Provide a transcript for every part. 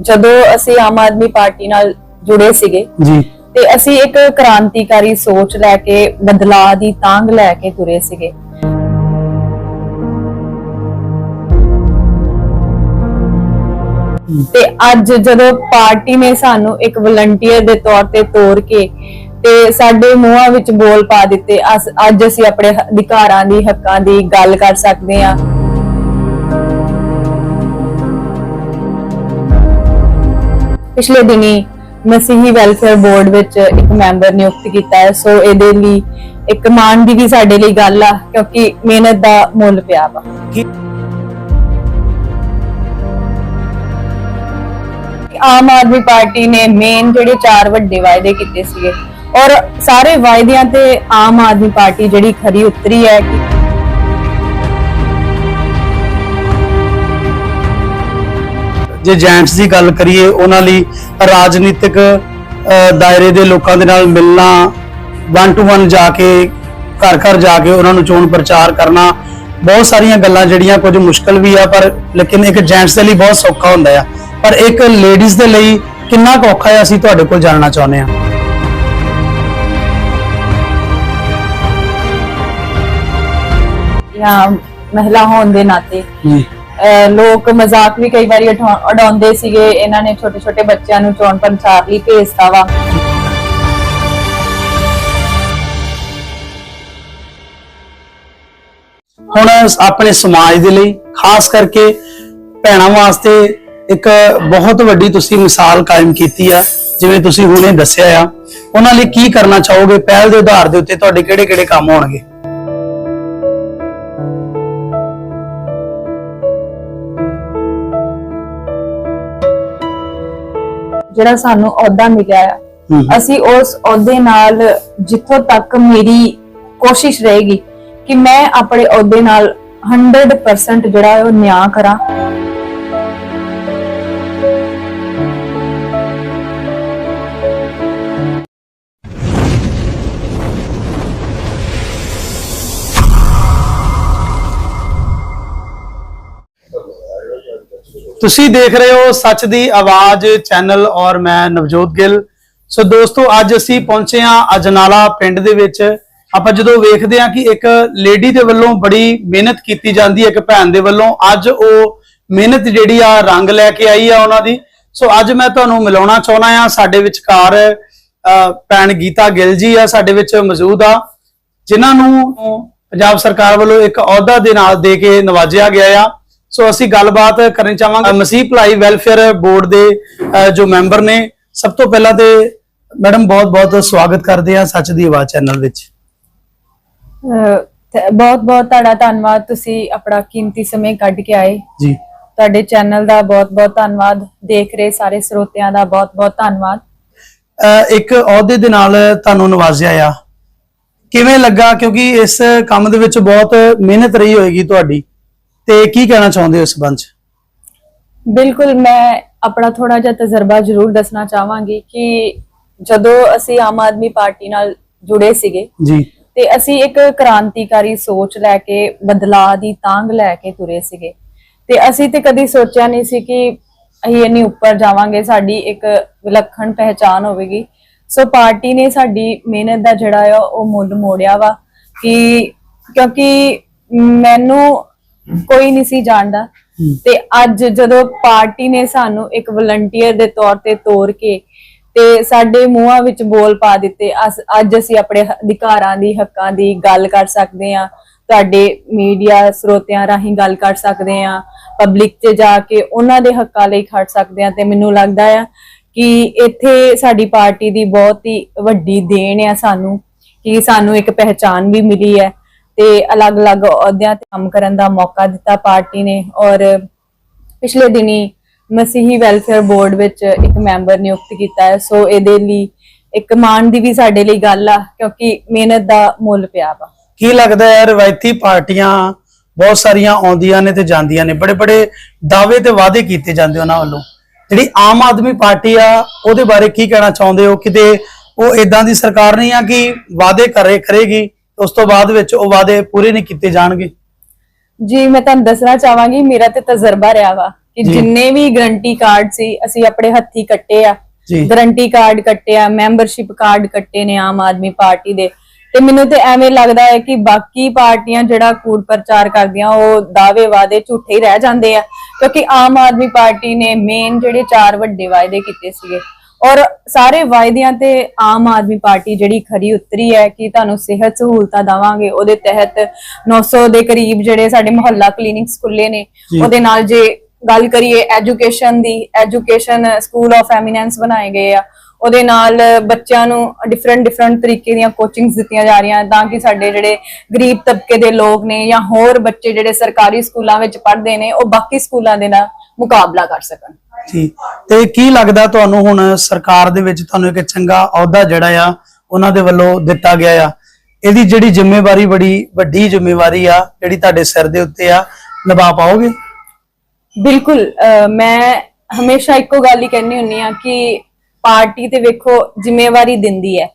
ਜਦੋਂ ਅਸੀਂ ਆਮ ਆਦਮੀ ਪਾਰਟੀ ਨਾਲ ਜੁੜੇ ਸੀਗੇ ਜੀ। ਤੇ ਅਸੀਂ ਇੱਕ ਕ੍ਰਾਂਤੀਕਾਰੀ ਸੋਚ ਲੈ ਕੇ ਬਦਲਾਅ ਦੀ ਤਾਂਗ ਲੈ ਕੇ ਤੁਰੇ ਸੀਗੇ। ਤੇ ਅੱਜ ਜਦੋਂ ਪਾਰਟੀ ਨੇ ਸਾਨੂੰ ਇੱਕ ਵਲੰਟੀਅਰ ਦੇ ਤੌਰ ਤੇ ਤੋਰ ਕੇ ਤੇ ਸਾਡੇ ਮੂੰਹਾਂ ਵਿੱਚ ਬੋਲ ਪਾ ਦਿੱਤੇ ਅੱਜ ਅਸੀਂ ਆਪਣੇ ਅਧਿਕਾਰਾਂ ਦੀ ਹੱਕਾਂ ਦੀ ਗੱਲ ਕਰ ਸਕਦੇ ਹਾਂ। ਪਿਛਲੇ ਦਿਨੀ ਮਸੀਹੀ ਵੈਲਫੇਅਰ ਬੋਰਡ ਵਿੱਚ ਇੱਕ ਮੈਂਬਰ ਨਿਯੁਕਤ ਕੀਤਾ ਹੈ, ਸੋ ਇਹਦੇ ਲਈ ਇੱਕ ਮਾਣ ਦੀ ਵੀ ਸਾਡੇ ਲਈ ਗੱਲ ਆ, ਕਿਉਂਕਿ ਮਿਹਨਤ ਦਾ ਮੁੱਲ ਪਿਆ ਵਾ। ਆਮ ਆਦਮੀ ਪਾਰਟੀ ਨੇ ਮੇਨ ਜਿਹੜੇ ਚਾਰ ਵੱਡੇ ਵਾਅਦੇ ਕੀਤੇ ਸੀਗੇ, ਔਰ ਸਾਰੇ ਵਾਅਦਿਆਂ ਤੇ ਆਮ ਆਦਮੀ ਪਾਰਟੀ ਜਿਹੜੀ ਖਰੀ ਉਤਰੀ ਹੈ ਕਿ ਜੇ ਜੈਂਟਸ ਦੀ ਗੱਲ ਕਰੀਏ ਉਹਨਾਂ ਲਈ ਰਾਜਨੀਤਿਕ ਦਾਇਰੇ ਦੇ ਲੋਕਾਂ ਦੇ ਨਾਲ ਮਿਲਣਾ ਵਨ ਟੂ ਵਨ ਜਾ ਕੇ ਘਰ ਘਰ ਜਾ ਕੇ ਉਹਨਾਂ ਨੂੰ ਚੋਣ ਪ੍ਰਚਾਰ ਕਰਨਾ ਬਹੁਤ ਸਾਰੀਆਂ ਗੱਲਾਂ ਜਿਹੜੀਆਂ ਕੁਝ ਮੁਸ਼ਕਲ ਵੀ ਆ ਪਰ ਲੇਕਿਨ ਇੱਕ ਜੈਂਟਸ ਦੇ ਲਈ ਬਹੁਤ ਸੌਖਾ ਹੁੰਦਾ ਆ। ਪਰ ਇੱਕ ਲੇਡੀਜ਼ ਦੇ ਲਈ ਕਿੰਨਾ ਕੁ ਔਖਾ ਹੈ ਅਸੀਂ ਤੁਹਾਡੇ ਕੋਲ ਜਾਣਨਾ ਚਾਹੁੰਦੇ ਹਾਂ। ਜਾਂ ਮਹਿਲਾ ਹੋਣ ਦੇ ਨਾਤੇ ਲੋਕ ਮਜ਼ਾਕ ਵੀ ਕਈ ਵਾਰੀ ਉਠਾ- ਉਡਾਉਂਦੇ ਸੀਗੇ। ਇਹਨਾਂ ਨੇ ਛੋਟੇ ਛੋਟੇ ਬੱਚਿਆਂ ਨੂੰ ਚੋਣ ਪ੍ਰਚਾਰ ਲਈ ਭੇਜਤਾ ਵਾ। ਹੁਣ ਆਪਣੇ ਸਮਾਜ ਦੇ ਲਈ, ਖਾਸ ਕਰਕੇ ਭੈਣਾਂ ਵਾਸਤੇ ਇੱਕ ਬਹੁਤ ਵੱਡੀ ਤੁਸੀਂ ਮਿਸਾਲ ਕਾਇਮ ਕੀਤੀ ਆ, ਜਿਵੇਂ ਤੁਸੀਂ ਹੁਣੇ ਦੱਸਿਆ ਆ। ਉਹਨਾਂ ਲਈ ਕੀ ਕਰਨਾ ਚਾਹੋਗੇ? ਪਹਿਲ ਦੇ ਆਧਾਰ ਦੇ ਉੱਤੇ ਤੁਹਾਡੇ ਕਿਹੜੇ-ਕਿਹੜੇ ਕੰਮ ਹੋਣਗੇ ਜਿਹੜਾ ਸਾਨੂੰ ਅਹੁਦਾ ਮਿਲਿਆ ਆ। ਅਸੀਂ ਉਸ ਅਹੁਦੇ ਨਾਲ ਜਿੱਥੋਂ ਤੱਕ ਮੇਰੀ ਕੋਸ਼ਿਸ਼ ਰਹੇਗੀ ਕਿ ਮੈਂ ਆਪਣੇ ਅਹੁਦੇ ਨਾਲ 100% ਜਿਹੜਾ ਹੈ ਉਹ ਨਿਆਂ ਕਰਾਂ ਤੁਸੀਂ ਦੇਖ ਰਹੇ ਹੋ ਸੱਚ ਦੀ ਆਵਾਜ਼ ਚੈਨਲ ਔਰ ਮੈਂ ਨਵਜੋਤ ਗਿੱਲ। ਸੋ ਦੋਸਤੋ, ਅੱਜ ਅਸੀਂ ਪਹੁੰਚੇ ਹਾਂ ਅਜਨਾਲਾ ਪਿੰਡ ਦੇ ਵਿੱਚ। ਆਪਾਂ ਜਦੋਂ ਵੇਖਦੇ ਹਾਂ ਕਿ ਇੱਕ ਲੇਡੀ ਦੇ ਵੱਲੋਂ ਬੜੀ ਮਿਹਨਤ ਕੀਤੀ ਜਾਂਦੀ ਹੈ, ਇੱਕ ਭੈਣ ਦੇ ਵੱਲੋਂ, ਅੱਜ ਉਹ ਮਿਹਨਤ ਜਿਹੜੀ ਆ, ਰੰਗ ਲੈ ਕੇ ਆਈ ਆ ਉਹਨਾਂ ਦੀ। ਸੋ ਅੱਜ ਮੈਂ ਤੁਹਾਨੂੰ ਮਿਲਾਉਣਾ ਚਾਹੁੰਦਾ ਆ ਸਾਡੇ ਵਿਚਕਾਰ ਭੈਣ ਗੀਤਾ ਗਿੱਲ ਜੀ ਆ ਸਾਡੇ ਵਿੱਚ ਮੌਜੂਦ ਆ, ਜਿਨ੍ਹਾਂ ਨੂੰ ਪੰਜਾਬ ਸਰਕਾਰ ਵੱਲੋਂ ਇੱਕ ਅਹੁਦਾ ਦੇ ਨਾਲ ਦੇ ਕੇ ਨਵਾਜਿਆ ਗਿਆ ਆ। ਸੋ ਅਸੀਂ ਗੱਲਬਾਤ ਕਰਨੀ ਚਾਹਾਂਗੇ। ਮਸੀਹ ਭਲਾਈ ਵੈਲਫੇਅਰ ਬੋਰਡ ਦੇ ਜੋ ਮੈਂਬਰ ਨੇ ਸਭ ਤੋਂ ਪਹਿਲਾਂ ਤੇ ਮੈਡਮ ਬਹੁਤ ਬਹੁਤ ਸਵਾਗਤ ਕਰਦੇ ਆ ਸੱਚ ਦੀ ਆਵਾਜ਼ ਚੈਨਲ ਵਿੱਚ। ਬਹੁਤ ਬਹੁਤ ਤੁਹਾਡਾ ਧੰਨਵਾਦ ਤੁਸੀਂ ਆਪਣਾ ਕੀਮਤੀ ਸਮੇਂ ਕੱਢ ਕੇ ਆਏ। ਜੀ। ਤੁਹਾਡੇ ਚੈਨਲ ਦਾ ਬਹੁਤ ਬਹੁਤ ਧੰਨਵਾਦ। ਦੇਖ ਰਹੇ ਸਾਰੇ ਸਰੋਤਿਆਂ ਦਾ ਬਹੁਤ ਬਹੁਤ ਧੰਨਵਾਦ। ਇੱਕ ਅਹੁਦੇ ਦੇ ਨਾਲ ਤੁਹਾਨੂੰ ਨਵਾਜ਼ਿਆ ਆ। ਕਿਵੇਂ ਲੱਗਾ? ਕਿਉਂਕਿ ਇਸ ਕੰਮ ਦੇ ਵਿੱਚ ਬਹੁਤ ਮਿਹਨਤ ਰਹੀ ਹੋਏਗੀ ਤੁਹਾਡੀ। ਤੇ ਕੀ ਕਹਿਣਾ ਚਾਹੁੰਦੇ ਹੋ ਇਸ ਸੰਬੰਧ ਚ? ਬਿਲਕੁਲ ਮੈਂ ਆਪਣਾ ਥੋੜਾ ਜਿਹਾ ਤਜਰਬਾ ਜ਼ਰੂਰ ਦੱਸਣਾ ਚਾਹਾਂਗੀ ਕਿ ਜਦੋਂ ਅਸੀਂ ਆਮ ਆਦਮੀ ਪਾਰਟੀ ਨਾਲ ਜੁੜੇ ਸੀਗੇ ਜੀ। ਤੇ ਅਸੀਂ ਇੱਕ ਕ੍ਰਾਂਤੀਕਾਰੀ ਸੋਚ ਲੈ ਕੇ ਬਦਲਾਅ ਦੀ ਤਾਂਗ ਲੈ ਕੇ ਤੁਰੇ ਸੀਗੇ। ਤੇ ਅਸੀਂ ਤੇ ਕਦੀ ਸੋਚਿਆ ਨਹੀਂ ਸੀ ਕਿ ਅਸੀਂ ਇੰਨੀ ਉੱਪਰ ਜਾਵਾਂਗੇ ਸਾਡੀ ਇੱਕ ਵਿਲੱਖਣ ਪਹਿਚਾਨ ਹੋਵੇਗੀ। ਸੋ ਪਾਰਟੀ ਨੇ ਸਾਡੀ ਮਿਹਨਤ ਦਾ ਜਿਹੜਾ ਆ ਉਹ ਮੁੱਲ ਮੋੜਿਆ ਵਾ ਕਿ ਕਿਉਂਕਿ ਮੈਨੂੰ ਕੋਈ ਨਹੀਂ ਸੀ ਜਾਣਦਾ। ਤੇ ਅੱਜ ਜਦੋਂ ਪਾਰਟੀ ਨੇ ਸਾਨੂੰ ਇੱਕ ਵਲੰਟੀਅਰ ਦੇ ਤੌਰ ਤੇ ਤੋਰ ਕੇ ਤੇ ਸਾਡੇ ਮੂੰਹਾਂ ਵਿੱਚ ਬੋਲ ਪਾ ਦਿੱਤੇ ਅੱਜ ਅਸੀਂ ਆਪਣੇ ਅਧਿਕਾਰਾਂ ਦੀ ਹੱਕਾਂ ਦੀ ਗੱਲ ਕਰ ਸਕਦੇ ਹਾਂ। ਤੁਹਾਡੇ ਮੀਡੀਆ ਸਰੋਤਿਆਂ ਰਾਹੀਂ ਗੱਲ ਕਰ ਸਕਦੇ ਹਾਂ। ਪਬਲਿਕ 'ਚ ਜਾ ਕੇ ਉਹਨਾਂ ਦੇ ਹੱਕਾਂ ਲਈ ਖੜ ਸਕਦੇ ਹਾਂ ਤੇ ਮੈਨੂੰ ਲੱਗਦਾ ਆ ਕਿ ਇੱਥੇ ਸਾਡੀ ਪਾਰਟੀ ਦੀ ਬਹੁਤ ਹੀ ਵੱਡੀ ਦੇਣ ਆ ਸਾਨੂੰ ਕਿ ਸਾਨੂੰ ਇੱਕ ਪਹਿਚਾਨ ਵੀ ਮਿਲੀ ਹੈ। ਤੇ ਅਲੱਗ-ਅਲੱਗ ਅਹੁਦਿਆਂ ਤੇ ਕੰਮ ਕਰਨ ਦਾ ਮੌਕਾ ਦਿੱਤਾ ਪਾਰਟੀ ਨੇ ਔਰ ਪਿਛਲੇ ਦਿਨੀ ਮਸੀਹੀ ਵੈਲਫੇਅਰ ਬੋਰਡ ਵਿੱਚ ਇੱਕ ਮੈਂਬਰ ਨਿਯੁਕਤ ਕੀਤਾ ਹੈ। ਸੋ ਇਹਦੇ ਲਈ ਇੱਕ ਮਾਣ ਦੀ ਵੀ ਸਾਡੇ ਲਈ ਗੱਲ ਆ, ਕਿਉਂਕਿ ਮਿਹਨਤ ਦਾ ਮੁੱਲ ਪਿਆ ਵਾ। ਕੀ ਲੱਗਦਾ ਹੈ, ਰਵਾਇਤੀ ਪਾਰਟੀਆਂ ਬਹੁਤ ਸਾਰੀਆਂ ਆਉਂਦੀਆਂ ਨੇ ਤੇ ਜਾਂਦੀਆਂ ਨੇ। ਬੜੇ ਬੜੇ ਦਾਅਵੇ ਤੇ ਵਾਅਦੇ ਕੀਤੇ ਜਾਂਦੇ ਉਹਨਾਂ ਵੱਲੋਂ। ਜਿਹੜੀ ਆਮ ਆਦਮੀ ਪਾਰਟੀ ਆ, ਉਹਦੇ ਬਾਰੇ ਕੀ ਕਹਿਣਾ ਚਾਹੁੰਦੇ ਹੋ? ਕਿਤੇ ਉਹ ਇਦਾਂ ਦੀ ਸਰਕਾਰ ਨਹੀਂ ਆ ਕਿ ਵਾਅਦੇ ਕਰੇ ਕਰੇਗੀ? ਉਸ ਤੋਂ ਬਾਅਦ ਵਿੱਚ ਉਹ ਵਾਅਦੇ ਪੂਰੇ ਨਹੀਂ ਕੀਤੇ ਜਾਣਗੇ? ਜੀ ਮੈਂ ਤੁਹਾਨੂੰ ਦੱਸਣਾ ਚਾਹਾਂਗੀ ਮੇਰਾ ਤੇ ਤਜਰਬਾ ਰਿਹਾ ਵਾ ਕਿ ਜੀ। ਜਿੰਨੇ ਵੀ ਗਰੰਟੀ ਕਾਰਡ ਸੀ ਅਸੀਂ ਆਪਣੇ ਹੱਥੀ ਕੱਟੇ ਆ। ਜੀ। ਗਰੰਟੀ ਕਾਰਡ ਕੱਟਿਆ ਮੈਂਬਰਸ਼ਿਪ ਕਾਰਡ ਕੱਟੇ ਨੇ ਆਮ ਆਦਮੀ ਪਾਰਟੀ ਦੇ। ਤੇ ਮੈਨੂੰ ਤੇ ਐਵੇਂ ਲੱਗਦਾ ਹੈ ਕਿ ਬਾਕੀ ਪਾਰਟੀਆਂ ਜਿਹੜਾ ਕੂੜ ਪ੍ਰਚਾਰ ਕਰਦੀਆਂ ਉਹ ਦਾਅਵੇ ਵਾਦੇ ਝੂਠੇ ਹੀ ਰਹਿ ਜਾਂਦੇ ਆ। ਕਿਉਂਕਿ ਆਮ ਆਦਮੀ ਪਾਰਟੀ ਨੇ ਮੇਨ ਜਿਹੜੇ ਚਾਰ ਵੱਡੇ ਵਾਅਦੇ ਕੀਤੇ ਸੀਗੇ ਔਰ ਸਾਰੇ ਵਾਅਦਿਆਂ ਤੇ ਆਮ ਆਦਮੀ ਪਾਰਟੀ ਜਿਹੜੀ ਖਰੀ ਉਤਰੀ ਹੈ ਕਿ ਤੁਹਾਨੂੰ ਸਿਹਤ ਸਹੂਲਤਾਂ ਦਵਾਂਗੇ ਉਹਦੇ ਤਹਿਤ 900 ਦੇ ਕਰੀਬ ਜਿਹੜੇ ਸਾਡੇ ਮੁਹੱਲਾ ਕਲੀਨਿਕਸ ਖੁੱਲੇ ਨੇ। ਉਹਦੇ ਨਾਲ ਜੇ ਗੱਲ ਕਰੀਏ ਐਜੂਕੇਸ਼ਨ ਦੀ ਐਜੂਕੇਸ਼ਨ ਸਕੂਲ ਆਫ ਐਮੀਨੈਂਸ ਬਣਾਏ ਗਏ ਆ ਉਹਦੇ ਨਾਲ ਬੱਚਿਆਂ ਨੂੰ ਡਿਫਰੈਂਟ ਡਿਫਰੈਂਟ ਤਰੀਕੇ ਦੀਆਂ ਕੋਚਿੰਗਸ ਦਿੱਤੀਆਂ ਜਾ ਰਹੀਆਂ ਤਾਂ ਕਿ ਸਾਡੇ ਜਿਹੜੇ ਗਰੀਬ ਤਬਕੇ ਦੇ ਲੋਕ ਨੇ ਜਾਂ ਹੋਰ ਬੱਚੇ ਜਿਹੜੇ ਸਰਕਾਰੀ ਸਕੂਲਾਂ ਵਿੱਚ ਪੜ੍ਹਦੇ ਨੇ ਉਹ ਬਾਕੀ ਸਕੂਲਾਂ ਦੇ ਨਾਲ ਮੁਕਾਬਲਾ ਕਰ ਸਕਣ ਜੀ। ਤੇ ਕੀ ਲੱਗਦਾ ਤੁਹਾਨੂੰ ਹੁਣ ਸਰਕਾਰ ਦੇ ਵਿੱਚ ਤੁਹਾਨੂੰ ਇੱਕ ਚੰਗਾ ਅਹੁਦਾ ਜਿਹੜਾ ਆ, ਉਹਨਾਂ ਦੇ ਵੱਲੋਂ ਦਿੱਤਾ ਗਿਆ ਆ? ਇਹਦੀ ਜਿਹੜੀ ਜ਼ਿੰਮੇਵਾਰੀ ਬੜੀ ਵੱਡੀ ਜ਼ਿੰਮੇਵਾਰੀ ਆ, ਜਿਹੜੀ ਤੁਹਾਡੇ ਸਿਰ ਦੇ ਉੱਤੇ ਆ, ਨਿਭਾ ਪਾਓਗੇ? ਬਿਲਕੁਲ ਮੈਂ ਹਮੇਸ਼ਾ ਇੱਕੋ ਗੱਲ ਹੀ ਕਹਿੰਦੀ ਹੁੰਨੀ ਆ ਕਿ ਪਾਰਟੀ ਤੇ ਵੇਖੋ, ਜ਼ਿੰਮੇਵਾਰੀ ਦਿੰਦੀ ਹੈ।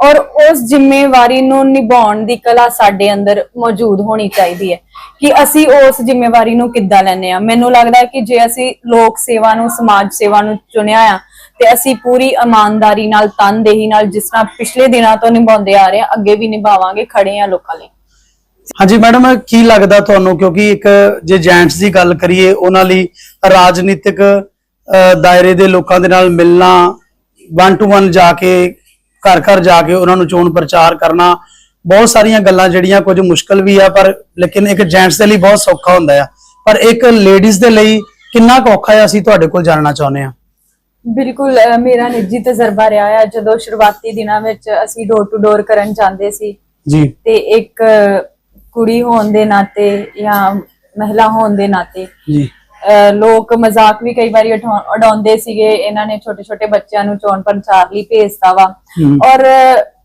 ਔਰ ਉਸ ਜ਼ਿੰਮੇਵਾਰੀ ਨੂੰ ਨਿਭਾਉਣ ਦੀ ਕਲਾ ਸਾਡੇ ਅੰਦਰ ਮੌਜੂਦ ਹੋਣੀ ਚਾਹੀਦੀ ਹੈ ਕਿ ਅਸੀਂ ਉਸ ਜ਼ਿੰਮੇਵਾਰੀ ਨੂੰ ਕਿੱਦਾਂ ਲੈਨੇ ਆ ਮੈਨੂੰ ਲੱਗਦਾ ਹੈ ਕਿ ਜੇ ਅਸੀਂ ਲੋਕ ਸੇਵਾ ਨੂੰ, ਸਮਾਜ ਸੇਵਾ ਨੂੰ ਚੁਣਿਆ ਆ, ਤੇ ਅਸੀਂ ਪੂਰੀ ਇਮਾਨਦਾਰੀ ਨਾਲ, ਤਨਦੇਹੀ ਨਾਲ, ਜਿਸ ਤਰ੍ਹਾਂ ਪਿਛਲੇ ਦਿਨਾਂ ਤੋਂ ਨਿਭਾਉਂਦੇ ਆ ਰਹੇ ਆ ਅੱਗੇ ਵੀ ਨਿਭਾਵਾਂਗੇ, ਖੜੇ ਆ ਲੋਕਾਂ ਲਈ। ਹਾਂਜੀ ਮੈਡਮ, ਕੀ ਲੱਗਦਾ ਤੁਹਾਨੂੰ? ਕਿਉਂਕਿ ਇੱਕ ਜੇ ਜੈਂਟਸ ਦੀ ਗੱਲ ਕਰੀਏ, ਉਹਨਾਂ ਲਈ ਰਾਜਨੀਤਿਕ ਦਾਇਰੇ ਦੇ ਲੋਕਾਂ ਦੇ ਨਾਲ ਮਿਲਣਾ ਵਨ ਟੂ ਵਨ ਜਾ ਕੇ ਘਰ ਘਰ ਜਾ ਕੇ ਉਹਨਾਂ ਨੂੰ ਚੋਣ ਪ੍ਰਚਾਰ ਕਰਨਾ ਬਹੁਤ ਸਾਰੀਆਂ ਗੱਲਾਂ ਜਿਹੜੀਆਂ ਕੁਝ ਮੁਸ਼ਕਲ ਵੀ ਆ ਪਰ ਲੇਕਿਨ ਇੱਕ ਜੈਂਟਸ ਦੇ ਲਈ ਬਹੁਤ ਸੌਖਾ ਹੁੰਦਾ ਆ। ਪਰ ਇੱਕ ਲੇਡੀਜ਼ ਦੇ ਲਈ ਕਿੰਨਾ ਔਖਾ ਹੈ ਅਸੀਂ ਤੁਹਾਡੇ ਕੋਲ ਜਾਣਨਾ ਚਾਹੁੰਦੇ ਆ ਬਿਲਕੁਲ ਮੇਰਾ ਨਿੱਜੀ ਤਜਰਬਾ ਰਿਹਾ ਹੈ ਜਦੋਂ ਸ਼ੁਰੂਆਤੀ ਦਿਨਾਂ ਵਿੱਚ ਅਸੀਂ ਡੋਰ ਟੂ ਡੋਰ ਕਰਨ ਜਾਂਦੇ ਸੀ। ਜੀ। ਤੇ ਇੱਕ ਕੁੜੀ ਹੋਣ ਦੇ ਨਾਤੇ ਜਾਂ ਮਹਿਲਾ ਹੋਣ ਦੇ ਨਾਤੇ ਜੀ। ਲੋਕ ਮਜ਼ਾਕ ਵੀ ਕਈ ਵਾਰੀ ਉਡਾਉਂਦੇ ਸੀਗੇ ਇਹਨਾਂ ਨੇ ਛੋਟੇ ਛੋਟੇ ਬੱਚਿਆਂ ਨੂੰ ਚੋਣ ਪ੍ਰਚਾਰ ਲਈ ਭੇਜਤਾ ਵਾ। ਔਰ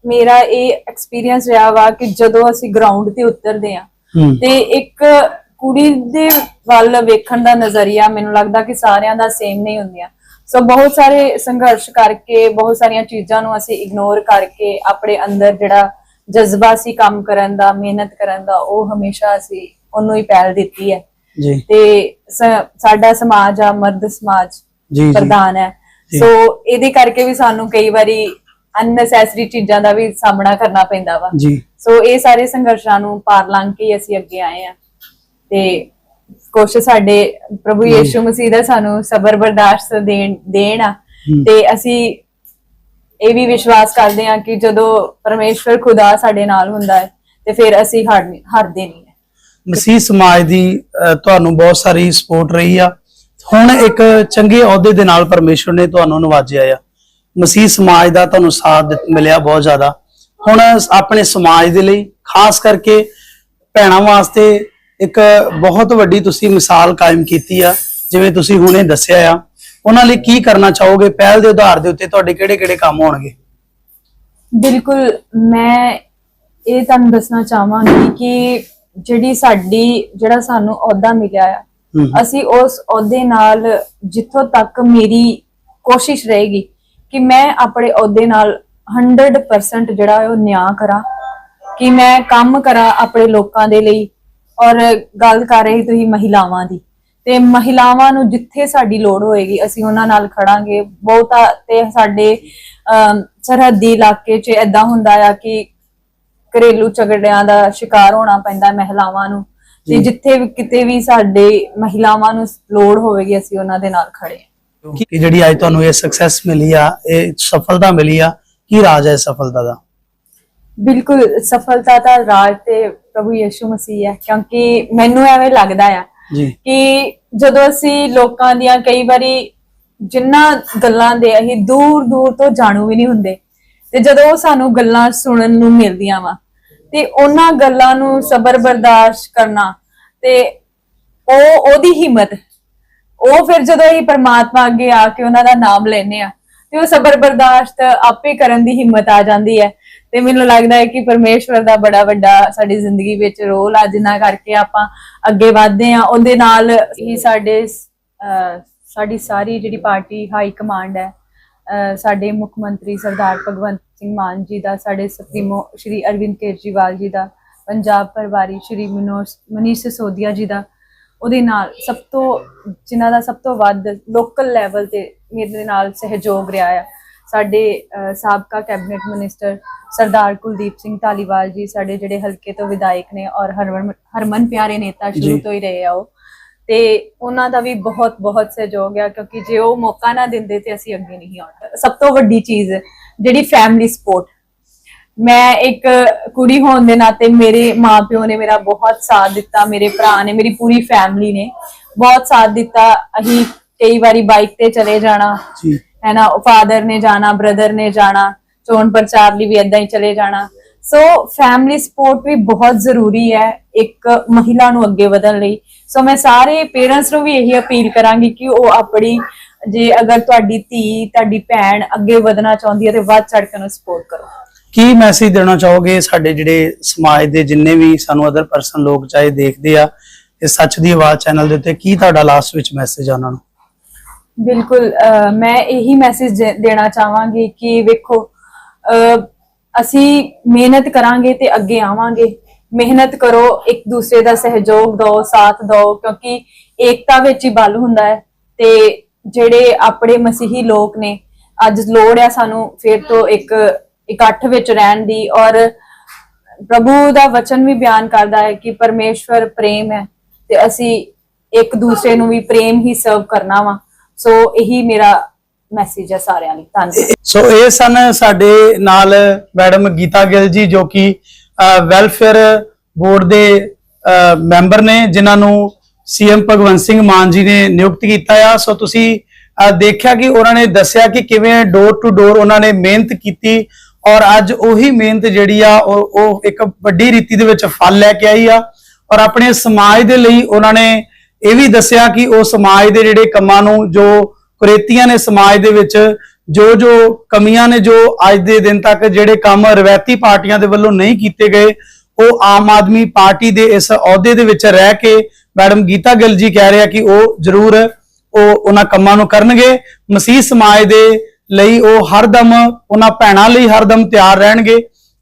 ਮੇਰਾ ਇਹ ਐਕਸਪੀਰੀਅੰਸ ਰਿਹਾ ਵਾ ਕਿ ਜਦੋਂ ਅਸੀਂ ਗਰਾਊਂਡ ਤੇ ਉਤਰਦੇ ਆ ਤੇ ਇੱਕ ਕੁੜੀ ਦੇ ਵੱਲ ਵੇਖਣ ਦਾ ਨਜ਼ਰੀਆ ਮੈਨੂੰ ਲੱਗਦਾ ਕਿ ਸਾਰਿਆਂ ਦਾ ਸੇਮ ਨਹੀਂ ਹੁੰਦੀਆਂ। ਸੋ ਬਹੁਤ ਸਾਰੇ ਸੰਘਰਸ਼ ਕਰਕੇ ਬਹੁਤ ਸਾਰੀਆਂ ਚੀਜ਼ਾਂ ਨੂੰ ਅਸੀਂ ਇਗਨੋਰ ਕਰਕੇ ਆਪਣੇ ਅੰਦਰ ਜਿਹੜਾ ਜਜ਼ਬਾ ਸੀ ਕੰਮ ਕਰਨ ਦਾ ਮਿਹਨਤ ਕਰਨ ਦਾ ਉਹ ਹਮੇਸ਼ਾ ਅਸੀਂ ਉਹਨੂੰ ਹੀ ਪਹਿਲ ਦਿੱਤੀ ਹੈ। ਜੀ। ਤੇ ਸਾਡਾ ਸਮਾਜ ਆ ਮਰਦ ਸਮਾਜ ਜੀ ਪ੍ਰਧਾਨ ਹੈ। ਸੋ ਇਹਦੇ ਕਰਕੇ ਵੀ ਸਾਨੂੰ ਕਈ ਵਾਰੀ ਅਨਨੈਸੈਸਰੀ ਚੀਜ਼ਾਂ ਦਾ ਵੀ ਸਾਹਮਣਾ ਕਰਨਾ ਪੈਂਦਾ ਵਾ। ਜੀ। ਸੋ ਇਹ ਸਾਰੇ ਸੰਘਰਸ਼ਾਂ ਨੂੰ ਪਾਰ ਲੰਘ ਕੇ ਅਸੀਂ ਅੱਗੇ ਆਏ ਆ ਤੇ ਕੁਛ ਸਾਡੇ ਪ੍ਰਭੂ ਯੀਸ਼ੂ ਮਸੀਹ ਦਾ ਸਾਨੂੰ ਸਬਰ ਬਰਦਾਸ਼ਤ ਦੇਣ ਦੇਣ ਆ। ਤੇ ਅਸੀਂ ਇਹ ਵੀ ਵਿਸ਼ਵਾਸ ਕਰਦੇ ਆ ਕਿ ਜਦੋਂ ਪਰਮੇਸ਼ਵਰ ਖੁਦਾ ਸਾਡੇ ਨਾਲ ਹੁੰਦਾ ਹੈ ਤੇ ਫਿਰ ਅਸੀਂ ਹਾਰ ਹਾਰਦੇ ਨਹੀਂ। ਮਸੀਹ ਸਮਾਜ ਦੀ ਤੁਹਾਨੂੰ ਬਹੁਤ ਸਾਰੀ ਸਪੋਰਟ ਰਹੀ ਆ। ਹੁਣ ਇੱਕ ਚੰਗੇ ਅਹੁਦੇ ਦੇ ਨਾਲ ਪਰਮੇਸ਼ਵਰ ਨੇ ਤੁਹਾਨੂੰ ਨਵਾਜਿਆ ਆ। ਮਸੀਹ ਸਮਾਜ ਦਾ ਤੁਹਾਨੂੰ ਸਾਥ ਮਿਲਿਆ ਬਹੁਤ ਜ਼ਿਆਦਾ। ਹੁਣ ਆਪਣੇ ਸਮਾਜ ਦੇ ਲਈ, ਖਾਸ ਕਰਕੇ ਭੈਣਾਂ ਵਾਸਤੇ ਇੱਕ ਬਹੁਤ ਵੱਡੀ ਤੁਸੀਂ ਮਿਸਾਲ ਕਾਇਮ ਕੀਤੀ ਆ, ਜਿਵੇਂ ਤੁਸੀਂ ਹੁਣੇ ਦੱਸਿਆ ਆ। ਉਹਨਾਂ ਲਈ ਕੀ ਕਰਨਾ ਚਾਹੋਗੇ? ਪਹਿਲ ਦੇ ਆਧਾਰ ਦੇ ਉੱਤੇ ਤੁਹਾਡੇ ਕਿਹੜੇ-ਕਿਹੜੇ ਕੰਮ ਹੋਣਗੇ? ਬਿਲਕੁਲ, ਮੈਂ ਇਹ ਤੁਹਾਨੂੰ ਦੱਸਣਾ ਚਾਹਾਂਗੀ ਕਿ ਜਿਹੜੀ ਸਾਡੀ ਜਿਹੜਾ ਸਾਨੂੰ ਅਹੁਦਾ ਮਿਲਿਆ ਆ। ਅਸੀਂ ਉਸ ਅਹੁਦੇ ਨਾਲ ਜਿੱਥੋਂ ਤੱਕ ਮੇਰੀ ਕੋਸ਼ਿਸ਼ ਰਹੇਗੀ ਕਿ ਮੈਂ ਆਪਣੇ ਅਹੁਦੇ ਨਾਲ 100% ਜਿਹੜਾ ਉਹ ਨਿਆਂ ਕਰਾਂ ਕਿ ਮੈਂ ਕੰਮ ਕਰਾਂ ਆਪਣੇ ਲੋਕਾਂ ਦੇ ਲਈ ਔਰ ਗੱਲ ਕਰ ਰਹੀ ਤੁਸੀਂ ਮਹਿਲਾਵਾਂ ਦੀ ਤੇ ਮਹਿਲਾਵਾਂ ਨੂੰ ਜਿੱਥੇ ਸਾਡੀ ਲੋੜ ਹੋਏਗੀ ਅਸੀਂ ਉਹਨਾਂ ਨਾਲ ਖੜਾਂਗੇ ਬਹੁਤਾ ਤੇ ਸਾਡੇ ਸਰਹੱਦੀ ਇਲਾਕੇ 'ਚ ਐਦਾਂ ਹੁੰਦਾ ਆ ਕਿ ਘਰੇਲੂ ਝਗੜਿਆਂ ਦਾ ਸ਼ਿਕਾਰ ਹੋਣਾ ਪੈਂਦਾ ਹੈ ਮਹਿਲਾਵਾਂ ਨੂੰ। ਤੇ। ਜਿੱਥੇ ਵੀ ਕਿਤੇ ਵੀ ਸਾਡੇ ਮਹਿਲਾਵਾਂ ਨੂੰ ਲੋੜ ਹੋਵੇਗੀ ਅਸੀਂ ਉਹਨਾਂ ਦੇ ਨਾਲ ਖੜੇ ਹਾਂ। ਕਿ ਜਿਹੜੀ ਅੱਜ ਤੁਹਾਨੂੰ ਇਹ ਸਕਸੈਸ ਮਿਲੀ ਆ ਇਹ ਸਫਲਤਾ ਮਿਲੀ ਆ ਕੀ ਰਾਜ ਹੈ ਸਫਲਤਾ ਦਾ? ਬਿਲਕੁਲ ਸਫਲਤਾ ਦਾ ਰਾਜ ਤੇ ਪ੍ਰਭੂ ਯਿਸੂ ਮਸੀਹ ਹੈ ਕਿਉਂਕਿ ਮੈਨੂੰ ਐਵੇਂ ਲੱਗਦਾ ਆ ਜੀ। ਕਿ ਜਦੋਂ ਅਸੀਂ ਲੋਕਾਂ ਦੀਆਂ ਕਈ ਵਾਰੀ ਜਿੰਨਾ ਗੱਲਾਂ ਦੇ ਅਸੀਂ ਦੂਰ ਦੂਰ ਤੋਂ ਜਾਣੂ ਵੀ ਨਹੀਂ ਹੁੰਦੇ। ਤੇ ਜਦੋਂ ਉਹ ਸਾਨੂੰ ਗੱਲਾਂ ਸੁਣਨ ਨੂੰ ਮਿਲਦੀਆਂ ਵਾ ਤੇ ਉਹਨਾਂ ਗੱਲਾਂ ਨੂੰ ਸਬਰ ਬਰਦਾਸ਼ਤ ਕਰਨਾ ਤੇ ਉਹ ਉਹਦੀ ਹਿੰਮਤ। ਉਹ ਫਿਰ ਜਦੋਂ ਅਸੀਂ ਪਰਮਾਤਮਾ ਅੱਗੇ ਆ ਕੇ ਉਹਨਾਂ ਦਾ ਨਾਮ ਲੈਨੇ ਆ ਤੇ ਉਹ ਸਬਰ ਬਰਦਾਸ਼ਤ ਆਪੇ ਕਰਨ ਦੀ ਹਿੰਮਤ ਆ ਜਾਂਦੀ ਹੈ। ਤੇ ਮੈਨੂੰ ਲੱਗਦਾ ਹੈ ਕਿ ਪਰਮੇਸ਼ਵਰ ਦਾ ਬੜਾ ਵੱਡਾ ਸਾਡੀ ਜ਼ਿੰਦਗੀ ਵਿੱਚ ਰੋਲ ਆ ਜਿੰਨਾ ਕਰਕੇ ਆਪਾਂ ਅੱਗੇ ਵਧਦੇ ਆ ਉਹਦੇ ਨਾਲ ਹੀ ਸਾਡੇ ਅਹ, ਸਾਡੀ ਸਾਰੀ ਜਿਹੜੀ ਪਾਰਟੀ ਹਾਈ ਕਮਾਂਡ ਹੈ ਸਾਡੇ ਮੁੱਖ ਮੰਤਰੀ ਸਰਦਾਰ ਭਗਵੰਤ ਸਿੰਘ ਮਾਨ ਜੀ ਦਾ ਸਾਡੇ ਸੁਪਰੀਮੋ ਸ਼੍ਰੀ ਅਰਵਿੰਦ ਕੇਜਰੀਵਾਲ ਜੀ ਦਾ ਪੰਜਾਬ ਪ੍ਰਭਾਰੀ ਸ਼੍ਰੀ ਮਨੀਸ਼ ਸਿਸੋਦੀਆ ਜੀ ਦਾ ਉਹਦੇ ਨਾਲ ਸਭ ਤੋਂ ਜਿਨ੍ਹਾਂ ਦਾ ਸਭ ਤੋਂ ਵੱਧ ਲੋਕਲ ਲੈਵਲ ਤੇ ਮੇਰੇ ਨਾਲ ਸਹਿਯੋਗ ਰਿਹਾ ਆ ਸਾਡੇ ਸਾਬਕਾ ਕੈਬਨਿਟ ਮਿਨਿਸਟਰ ਸਰਦਾਰ ਕੁਲਦੀਪ ਸਿੰਘ ਧਾਲੀਵਾਲ ਜੀ ਸਾਡੇ ਜਿਹੜੇ ਹਲਕੇ ਤੋਂ ਵਿਧਾਇਕ ਨੇ ਔਰ ਹਰਮਨ ਪਿਆਰੇ ਨੇਤਾ ਸ਼ੁਰੂ। ਤੋਂ ਹੀ ਰਹੇ ਆ ਉਹ ਤੇ ਉਹਨਾਂ ਦਾ ਵੀ ਬਹੁਤ ਬਹੁਤ ਸਹਿਯੋਗ ਆ ਕਿਉਂਕਿ ਜੇ ਉਹ ਮੌਕਾ ਨਾ ਦਿੰਦੇ ਤੇ ਅਸੀਂ ਅੱਗੇ ਨਹੀਂ ਆਉਣਾ। ਸਭ ਤੋਂ ਵੱਡੀ ਚੀਜ਼ ਜਿਹੜੀ ਫੈਮਿਲੀ ਸਪੋਰਟ ਮੈਂ ਇੱਕ ਕੁੜੀ ਹੋਣ ਦੇ ਨਾਤੇ ਮੇਰੇ ਮਾਪਿਓ ਨੇ ਮੇਰਾ ਬਹੁਤ ਸਾਥ ਦਿੱਤਾ ਮੇਰੇ ਭਰਾ ਨੇ ਮੇਰੀ ਪੂਰੀ ਫੈਮਿਲੀ ਨੇ। ਬਹੁਤ ਸਾਥ ਦਿੱਤਾ ਅਸੀਂ ਕਈ ਵਾਰੀ ਬਾਈਕ ਤੇ ਚਲੇ ਜਾਣਾ ਜੀ। ਹੈ ਨਾ ਫਾਦਰ ਨੇ ਜਾਣਾ ਬ੍ਰਦਰ ਨੇ ਜਾਣਾ ਚੋਣ ਪ੍ਰਚਾਰ ਲਈ ਵੀ ਇਦਾਂ ਹੀ ਚਲੇ ਜਾਣਾ। ਸੋ ਫੈਮਿਲੀ ਸਪੋਰਟ ਵੀ ਬਹੁਤ ਜ਼ਰੂਰੀ ਹੈ ਇੱਕ ਮਹਿਲਾ ਨੂੰ ਅੱਗੇ ਵਧਣ ਲਈ। ਸੋ ਮੈਂ ਸਾਰੇ ਪੇਰੈਂਟਸ ਨੂੰ ਵੀ ਇਹੀ ਅਪੀਲ ਕਰਾਂਗੀ ਕਿ ਉਹ ਆਪਣੀ ਜੇ ਅਗਰ ਤੁਹਾਡੀ ਧੀ ਤੁਹਾਡੀ ਭੈਣ ਅੱਗੇ ਵਧਣਾ ਚਾਹੁੰਦੀ ਹੈ ਤੇ ਵੱਧ ਚੜ੍ਹ ਕੇ ਉਹਨੂੰ ਸਪੋਰਟ ਕਰੋ। ਕੀ ਮੈਸੇਜ ਦੇਣਾ ਚਾਹੋਗੇ ਸਾਡੇ ਜਿਹੜੇ ਸਮਾਜ ਦੇ ਜਿੰਨੇ ਵੀ ਸਾਨੂੰ ਅਦਰ ਪਰਸਨ ਲੋਕ ਚਾਹੇ ਦੇਖਦੇ ਆ ਇਹ ਸੱਚ ਦੀ ਆਵਾਜ਼ ਚੈਨਲ ਦੇ ਉੱਤੇ ਕੀ ਤੁਹਾਡਾ ਲਾਸਟ ਵਿੱਚ ਮੈਸੇਜ ਆ ਉਹਨਾਂ ਨੂੰ? ਬਿਲਕੁਲ ਮੈਂ ਇਹੀ ਮੈਸੇਜ ਦੇਣਾ ਚਾਹਾਂਗੀ ਕਿ ਵੇਖੋ ਅਸੀਂ ਮਿਹਨਤ ਕਰਾਂਗੇ ਤੇ ਅੱਗੇ ਆਵਾਂਗੇ। ਮਿਹਨਤ ਕਰੋ, ਇੱਕ ਦੂਸਰੇ ਦਾ ਸਹਿਯੋਗ ਦਿਓ ਸਾਥ ਦਿਓ ਕਿਉਂਕਿ ਏਕਤਾ ਵਿੱਚ ਹੀ ਬਲ ਹੁੰਦਾ ਹੈ ਤੇ ਜਿਹੜੇ ਆਪਣੇ ਮਸੀਹੀ ਲੋਕ ਨੇ, ਅੱਜ ਲੋੜ ਹੈ ਸਾਨੂੰ ਫਿਰ ਤੋਂ ਇੱਕ ਇਕੱਠ ਵਿੱਚ ਰਹਿਣ ਦੀ ਔਰ ਪ੍ਰਭੂ ਦਾ ਵਚਨ ਵੀ ਬਿਆਨ ਕਰਦਾ ਹੈ ਕਿ ਪਰਮੇਸ਼ਵਰ ਪ੍ਰੇਮ ਹੈ ਤੇ ਅਸੀਂ ਇੱਕ ਦੂਸਰੇ ਨੂੰ ਵੀ ਪ੍ਰੇਮ ਹੀ ਸਰਵ ਕਰਨਾ ਵਾ। ਸੋ ਇਹੀ ਮੇਰਾ ਮੈਸੇਜ ਹੈ ਸਾਰਿਆਂ ਲਈ। ਧੰਨਵਾਦ। ਸੋ ਇਹ ਸਨ ਸਾਡੇ ਨਾਲ ਮੈਡਮ ਗੀਤਾ ਗਿੱਲ ਜੀ, ਜੋ ਕਿ ਵੈਲਫੇਅਰ ਬੋਰਡ ਦੇ ਮੈਂਬਰ ਨੇ, ਜਿਨ੍ਹਾਂ ਨੂੰ ਸੀਐਮ ਭਗਵੰਤ ਸਿੰਘ ਮਾਨ ਜੀ ਨੇ ਨਿਯੁਕਤ ਕੀਤਾ ਆ। ਸੋ ਤੁਸੀਂ ਦੇਖਿਆ ਕਿ ਉਹਨਾਂ ਨੇ ਦੱਸਿਆ ਕਿ ਕਿਵੇਂ ਡੋਰ ਟੂ ਡੋਰ ਉਹਨਾਂ ਨੇ ਮਿਹਨਤ ਕੀਤੀ ਔਰ ਅੱਜ ਉਹੀ ਮਿਹਨਤ ਜਿਹੜੀ ਆ, ਉਹ ਉਹ ਇੱਕ ਵੱਡੀ ਰੀਤੀ ਦੇ ਵਿੱਚ ਫਲ ਲੈ ਕੇ ਆਈ ਆ। ਔਰ ਆਪਣੇ ਸਮਾਜ ਦੇ ਲਈ ਉਹਨਾਂ ਨੇ ਇਹ ਵੀ ਦੱਸਿਆ ਕਿ ਉਹ ਸਮਾਜ ਦੇ ਜਿਹੜੇ ਕੰਮਾਂ ਨੂੰ ਜੋ ਪ੍ਰੇਤੀਆਂ ਨੇ ਸਮਾਜ ਦੇ ਵਿੱਚ ਜੋ ਜੋ ਕਮੀਆਂ ਨੇ ਜੋ ਅੱਜ ਦੇ ਦਿਨ ਤੱਕ ਜਿਹੜੇ ਕੰਮ ਰਵਾਇਤੀ ਪਾਰਟੀਆਂ ਦੇ ਵੱਲੋਂ ਨਹੀਂ ਕੀਤੇ ਗਏ ਉਹ ਆਮ ਆਦਮੀ ਪਾਰਟੀ ਦੇ ਇਸ ਅਹੁਦੇ ਦੇ ਵਿੱਚ ਰਹਿ ਕੇ ਮੈਡਮ ਗੀਤਾ ਗਿੱਲ ਜੀ ਕਹਿ ਰਿਹਾ ਕਿ ਉਹ ਜ਼ਰੂਰ ਉਹ ਉਹਨਾਂ ਕੰਮਾਂ ਨੂੰ ਕਰਨਗੇ। ਮਸੀਹ ਸਮਾਜ ਦੇ ਲਈ ਉਹ ਹਰਦਮ ਉਹਨਾਂ ਭੈਣਾਂ ਲਈ ਹਰਦਮ ਤਿਆਰ ਰਹਿਣਗੇ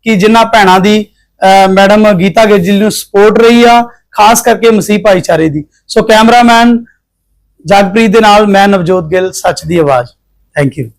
ਕਿ ਜਿਨ੍ਹਾਂ ਭੈਣਾਂ ਦੀ ਅਹ, ਮੈਡਮ ਗੀਤਾ ਗਿੱਲ ਜੀ ਨੂੰ ਸਪੋਰਟ ਰਹੀ ਆ ਖਾਸ ਕਰਕੇ ਮਸੀਹ ਭਾਈਚਾਰੇ ਦੀ। ਸੋ ਕੈਮਰਾਮੈਨ ਜਗਪ੍ਰੀਤ ਦੇ ਨਾਲ ਮੈਂ ਨਵਜੋਤ ਗਿੱਲ ਸੱਚ ਦੀ ਆਵਾਜ਼। Thank you